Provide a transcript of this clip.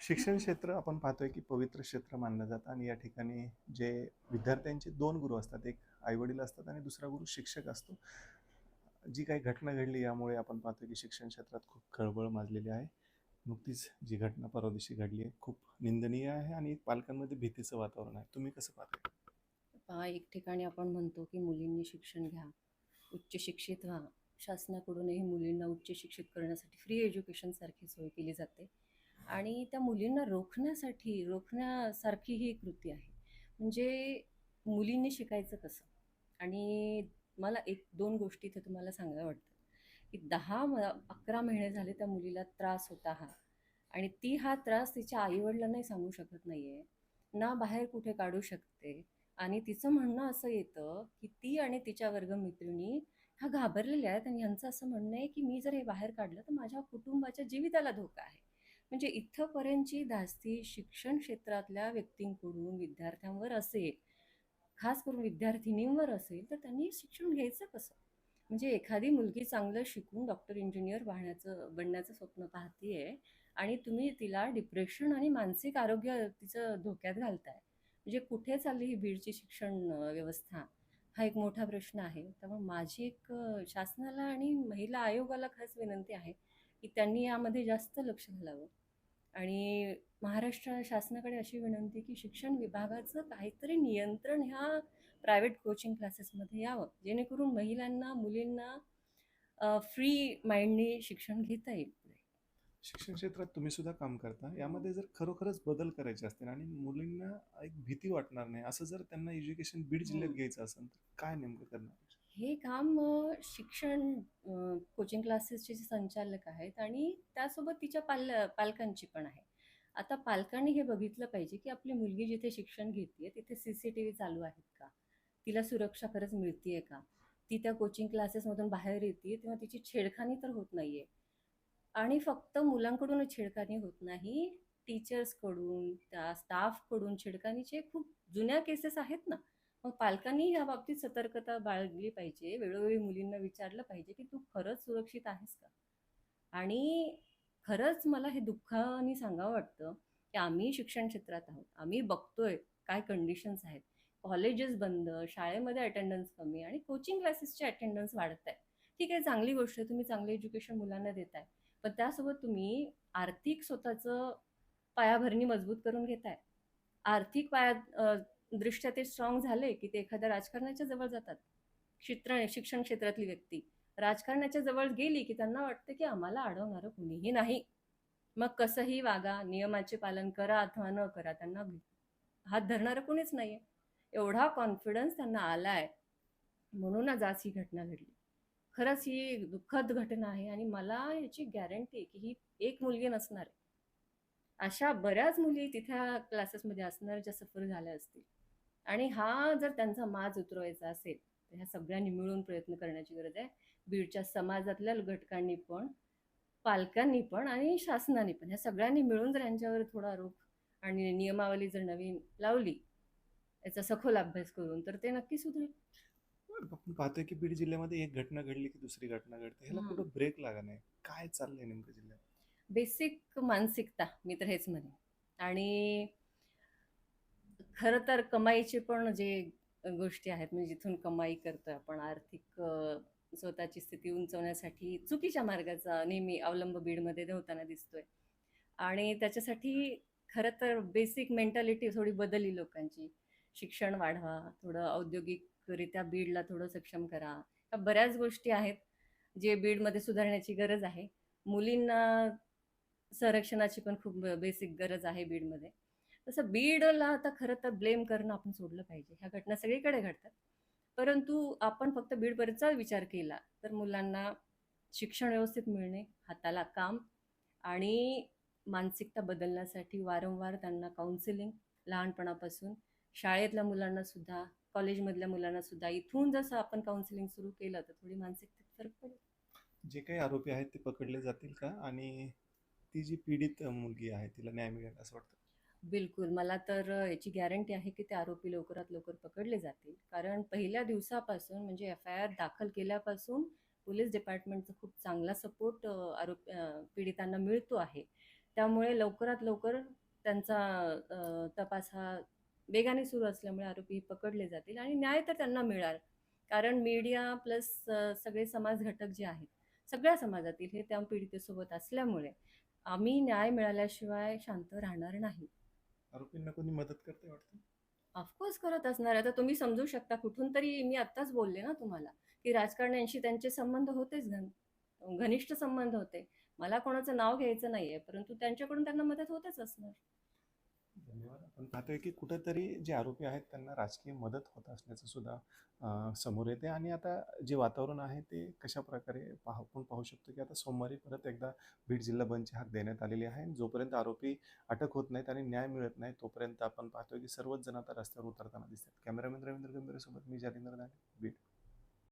शिक्षण क्षेत्र आपण पाहतोय की पवित्र क्षेत्र मानलं जातं आणि या ठिकाणी जे विद्यार्थ्यांचे दोन गुरु असतात एक आईवडील असतात आणि दुसरा गुरु शिक्षक असतो. जी काही घटना घडली यामुळे आपण पाहतोय की शिक्षण क्षेत्रात खूप खळबळ माजलेली आहे. नुकतीच जी घटना परवा दिवशी घडली आहे खूप निंदनीय आहे आणि पालकांमध्ये भीतीचं वातावरण आहे. तुम्ही कसं पाहताय? पहा एक ठिकाणी आपण म्हणतो की मुलींनी शिक्षण घ्या उच्च शिक्षित व्हा. शासनाकडूनही मुलींना उच्च शिक्षित करण्यासाठी फ्री एज्युकेशनसारखी सोय केली जाते. आणि त्या मुलींना रोखण्यासाठी रोखण्यासारखी ही कृती आहे. म्हणजे मुलींनी शिकायचं कसं? आणि मला एक दोन गोष्टी इथे तुम्हाला सांगायला वाटतं की दहा म अकरा महिने झाले त्या मुलीला त्रास होता हा आणि ती हा त्रास तिच्या आईवडिलांनाही सांगू शकत नाही आहे ना बाहेर कुठे काढू शकते. आणि तिचं म्हणणं असं येतं की ती आणि तिच्या वर्गमित्रिणी ह्या घाबरलेल्या आहेत आणि यांचं असं म्हणणं आहे की मी जर हे बाहेर काढलं तर माझ्या कुटुंबाच्या जीविताला धोका आहे. म्हणजे इथंपर्यंतची धास्ती शिक्षण क्षेत्रातल्या व्यक्तींकडून विद्यार्थ्यांवर असेल खास करून विद्यार्थिनींवर असेल तर त्यांनी शिक्षण घ्यायचं कसं? म्हणजे एखादी मुलगी चांगलं शिकून डॉक्टर इंजिनियर वाहण्याचं बनण्याचं स्वप्न पाहतीये आणि तुम्ही तिला डिप्रेशन आणि मानसिक आरोग्य तिचं धोक्यात घालताय म्हणजे कुठे चालली ही बीडची शिक्षण व्यवस्था? हा एक मोठा प्रश्न आहे. त्यामुळे माझी एक शासनाला आणि महिला आयोगाला खास विनंती आहे की त्यांनी यामध्ये जास्त लक्ष घालावं. आणि महाराष्ट्र शासनाकडे अशी विनंती की शिक्षण विभागाचं काहीतरी नियंत्रण ह्या प्रायव्हेट कोचिंग क्लासेसमध्ये यावं. जेणेकरून महिलांना मुलींना फ्री माइंडने शिक्षण घेता येईल. शिक्षण क्षेत्रात तुम्ही सुद्धा काम करता. यामध्ये जर खरोखरच बदल करायचे असतील आणि मुलींना एक भीती वाटणार नाही असं जर त्यांना एज्युकेशन बीड जिल्ह्यात हम्म. घ्यायचं असेल तर काय नेमकं करणार? हे काम शिक्षण कोचिंग क्लासेसचे जे संचालक आहेत आणि त्यासोबत तिच्या पाल पालकांची पण आहे. आता पालकांनी हे बघितलं पाहिजे की आपली मुलगी जिथे शिक्षण घेते तिथे सी सी टी व्ही चालू आहेत का? तिला सुरक्षा खरंच मिळतीये का? ती त्या कोचिंग क्लासेसमधून बाहेर येते तेव्हा तिची छेडखानी तर होत नाहीये. आणि फक्त मुलांकडूनच छेडखानी होत नाही टीचर्सकडून त्या स्टाफकडून छेडखानीचे खूप जुन्या केसेस आहेत ना. मग पालकांनी या बाबतीत सतर्कता बाळगली पाहिजे. वेळोवेळी मुलींना विचारलं पाहिजे की तू खरंच सुरक्षित आहेस का? आणि खरंच मला हे दुःखाने सांगावं वाटतं की आम्ही शिक्षण क्षेत्रात आहोत. आम्ही बघतोय काय कंडिशन्स आहेत. कॉलेजेस बंद शाळेमध्ये अटेंडन्स कमी आणि कोचिंग क्लासेसचे अटेंडन्स वाढत आहे ठीक आहे चांगली गोष्ट आहे. तुम्ही चांगलं एज्युकेशन मुलांना देताय. पण त्यासोबत तुम्ही आर्थिक स्वतःचं पायाभरणी मजबूत करून घेताय. आर्थिक पाया दृष्ट्या ते स्ट्रॉंग झाले की ते एखाद्या राजकारणाच्या जवळ जातात. क्षेत्र शिक्षण क्षेत्रातली व्यक्ती. राजकारणाच्या जवळ गेली की त्यांना वाटतं की आम्हाला अडवणारं कुणीही नाही. मग कसंही वागा नियमाचे पालन करा अथवा न करा त्यांना हात धरणारं कुणीच नाही आहे एवढा कॉन्फिडन्स त्यांना आला आहे म्हणूनच आज ही घटना घडली. खरंच ही दुःखद घटना आहे आणि मला याची गॅरंटी आहे की ही एक मुलगी नसणार आहे. अशा बऱ्याच मुली तिथ्या क्लासेसमध्ये असणार ज्या सफर झाल्या असतील. आणि हा जर त्यांचा माज उतरवायचा असेल तर ह्या सगळ्यांनी मिळून प्रयत्न करण्याची गरज आहे. बीडच्या समाजातल्या घटकांनी पण पालकांनी पण आणि शासनाने पण. ह्या सगळ्यांनी मिळून जर यांच्यावर थोडा रोख आणि नियमावली जर नवीन लावली याचा सखोल अभ्यास करून तर ते नक्की सुधरेल. आपण पाहतोय की बीड जिल्ह्यामध्ये एक घटना घडली की दुसरी घटना घडते. ह्याला. कुठं ब्रेक लागा नाही. काय चाललंय नेमकं जिल्ह्यात? बेसिक मानसिकता मी तर हेच म्हणेन. आणि खरं तर कमाईचे पण जे गोष्टी आहेत म्हणजे जिथून कमाई करतोय आपण आर्थिक स्वतःची स्थिती उंचवण्यासाठी चुकीच्या मार्गाचा नेहमी अवलंब बीडमध्ये होताना दिसतोय. आणि त्याच्यासाठी खरं तर बेसिक मेंटॅलिटी थोडी बदलली लोकांची. शिक्षण वाढवा थोडं औद्योगिकरित्या बीडला थोडं सक्षम करा. ह्या बऱ्याच गोष्टी आहेत जे बीडमध्ये सुधारण्याची गरज आहे. मुलींना संरक्षणाची पण खूप बेसिक गरज आहे बीडमध्ये. तसं बीडला आता खरं तर ब्लेम करणं आपण सोडलं पाहिजे. ह्या घटना सगळीकडे घडतात. परंतु आपण फक्त बीडपर्यंतचा विचार केला तर मुलांना शिक्षण व्यवस्थित मिळणे हाताला काम आणि मानसिकता बदलण्यासाठी वारंवार त्यांना काउन्सिलिंग लहानपणापासून. शाळेतल्या मुलांना सुद्धा कॉलेजमधल्या मुलांना सुद्धा इथून जसं आपण काउन्सिलिंग सुरू केलं तर थोडी मानसिकतेत फरक पडेल. जे काही आरोपी आहेत ते पकडले जातील का? आणि ती जी पीडित मुलगी आहे तिला न्याय मिळेल असं वाटतं? बिलकुल. मला तर याची गॅरंटी आहे की ते आरोपी लवकरात लवकर पकडले जातील. कारण पहिल्या दिवसापासून म्हणजे एफ आय आर दाखल केल्यापासून पोलीस डिपार्टमेंटचा खूप चांगला सपोर्ट आरोप पीडितांना मिळतो आहे. त्यामुळे लवकरात लवकर त्यांचा तपास हा वेगाने सुरू असल्यामुळे आरोपी पकडले जातील आणि न्याय तर त्यांना मिळाल. कारण मीडिया प्लस सगळे समाज घटक जे आहेत सगळ्या समाजातील हे त्या पीडितेसोबत असल्यामुळे आम्ही न्याय मिळाल्याशिवाय शांत राहणार नाही. आरोपींना कोणी मदत करते वाटतं? ऑफकोर्स करत असणार आता तुम्ही समजू शकता कुठून तरी मी आत्ताच बोलले ना तुम्हाला की राजकारण्यांशी त्यांचे संबंध होतेच घन घनिष्ठ संबंध होते. मला कोणाचं नाव घ्यायचं नाहीये परंतु त्यांच्याकडून त्यांना मदत होतच असणार. आपण पाहतोय की कुठेतरी जे आरोपी आहेत त्यांना राजकीय मदत होत असल्याचं सुद्धा समोर येते. आणि आता जे वातावरण आहे ते कशा प्रकारे पाहू आपण पाहू शकतो की आता सोमवारी परत एकदा बीड जिल्हा बंदची हाक देण्यात आलेली आहे. आणि जोपर्यंत आरोपी अटक होत नाहीत आणि न्याय मिळत नाही तोपर्यंत आपण पाहतोय की सर्वच जण आता रस्त्यावर उतरताना दिसतात. कॅमेरामॅन रवींद्र गंभीरसोबत मी जालिंदर दाने बीड.